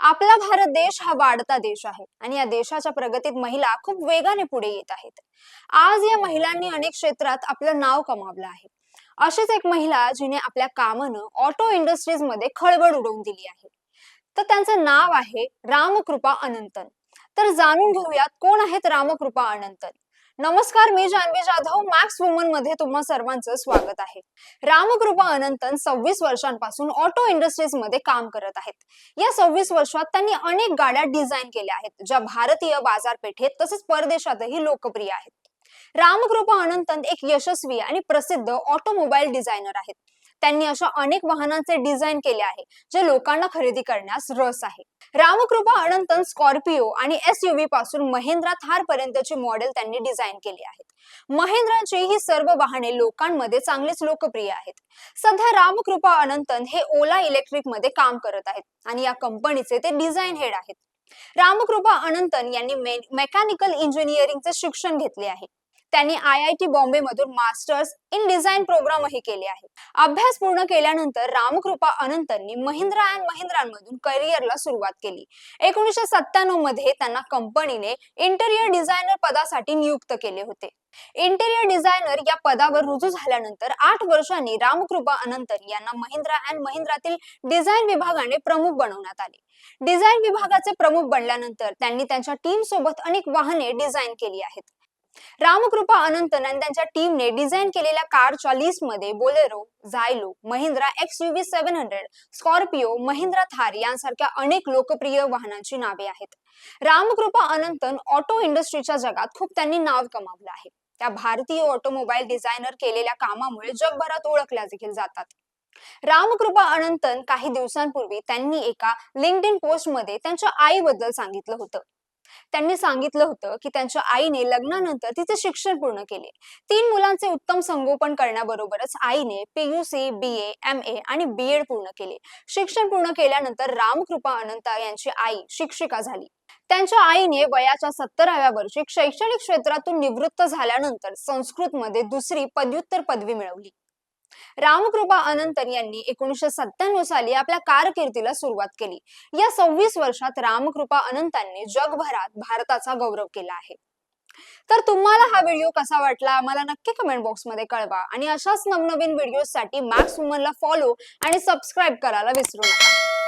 आपला भारत देश हा वाढता देश आहे आणि या देशाच्या प्रगतीत महिला खूप वेगाने पुढे येत आहेत. आज या महिलांनी अनेक क्षेत्रात आपलं नाव कमावलं आहे. अशीच एक महिला जिने आपल्या कामानं ऑटो इंडस्ट्रीजमध्ये खळबळ उडवून दिली आहे. तर त्यांचं नाव आहे रामकृपा अनंतन. तर जाणून घेऊयात कोण आहेत रामकृपा अनंतन. नमस्कार मी जान्हवी जाधव मॅक्स वुमनमध्ये तुम्हा सर्वांचं स्वागत आहे. रामकृपा अनंतन सव्वीस वर्षांपासून ऑटो इंडस्ट्रीजमध्ये काम करत आहेत. या सव्वीस वर्षात त्यांनी अनेक गाड्या डिझाईन केल्या आहेत ज्या भारतीय बाजारपेठेत तसेच परदेशातही लोकप्रिय आहेत. रामकृपा अनंतन एक यशस्वी आणि प्रसिद्ध ऑटोमोबाईल डिझायनर आहेत. त्यांनी अशा अनेक वाहनांचे डिझाईन केले आहे जे लोकांना खरेदी करण्यास रस आहे. रामकृपा अनंतन स्कॉर्पिओ आणि एसपासून महेंद्रा थार पर्यंतची मॉडेल त्यांनी डिझाईन केली आहेत. महेंद्राची ही सर्व वाहने लोकांमध्ये चांगलीच लोकप्रिय आहेत. सध्या रामकृपा अनंतन हे ओला इलेक्ट्रिकमध्ये काम करत आहेत आणि या कंपनीचे ते डिझाईन हेड आहेत. रामकृपा अनंतन यांनी मेकॅनिकल इंजिनिअरिंगचे शिक्षण घेतले आहे. त्यांनी आय आय टी बॉम्बे मधून मास्टर्स इन डिझाईन प्रोग्रामही केले आहे अभ्यास पूर्ण केल्यानंतर रामकृपा अनंतनी महिंद्रा अँड महिंद्रांमधून करिअरला सुरुवात केली. एकोणीसशे सत्त्याण्णवमध्ये त्यांना कंपनीने इंटेरियर डिझायनर पदासाठी नियुक्त केले होते. इंटेरियर डिझायनर या पदावर रुजू झाल्यानंतर आठ वर्षांनी रामकृपा अनंतन यांना महिंद्रा अँड महिंद्रातील डिझाईन विभागाने प्रमुख बनवण्यात आले. डिझाईन विभागाचे प्रमुख बनल्यानंतर त्यांनी त्यांच्या टीम सोबत अनेक वाहने डिझाईन केली आहेत. रामकृपा अनंतन आणि त्यांच्या टीमने डिझाईन केलेल्या कारच्या लिस्टमध्ये Bolero Xylo Mahindra X U V seven hundred Scorpio Mahindra Thar यांसारख्या अनेक लोकप्रिय वाहनांची नावे आहेत. रामकृपा अनंतन ऑटो इंडस्ट्रीच्या जगात खूप त्यांनी नाव कमावलं आहे. त्या भारतीय ऑटोमोबाईल डिझायनर केलेल्या कामामुळे जगभरात ओळखल्या देखील जातात. रामकृपा अनंतन काही दिवसांपूर्वी त्यांनी एका लिंक्ड इन पोस्टमध्ये त्यांच्या आईबद्दल सांगितलं होतं. त्यांनी सांगितलं होतं की त्यांच्या आईने लग्नानंतर तिचे शिक्षण पूर्ण केले. तीन मुलांचे उत्तम संगोपन करण्याबरोबरच आईने PUC B A M A आणि बी एड पूर्ण केले. शिक्षण पूर्ण केल्यानंतर रामकृपा अनंता यांची आई शिक्षिका झाली. त्यांच्या आईने वयाच्या सत्तराव्या वर्षी शैक्षणिक क्षेत्रातून निवृत्त झाल्यानंतर संस्कृतमध्ये दुसरी पदव्युत्तर पदवी मिळवली. रामकृपा अनंतन यांनी एकोणीसशे सत्त्याण्णव साली आपल्या कारकिर्दीला सुरुवात केली. या सव्वीस वर्षात रामकृपा अनंतांनी जगभरात भारताचा गौरव केला आहे. तर तुम्हाला हा व्हिडिओ कसा वाटला? मला नक्की कमेंट बॉक्समध्ये कळवा आणि अशाच नवनवीन व्हिडिओसाठी मॅक्स वुमनला फॉलो आणि सबस्क्राईब करायला विसरू नका.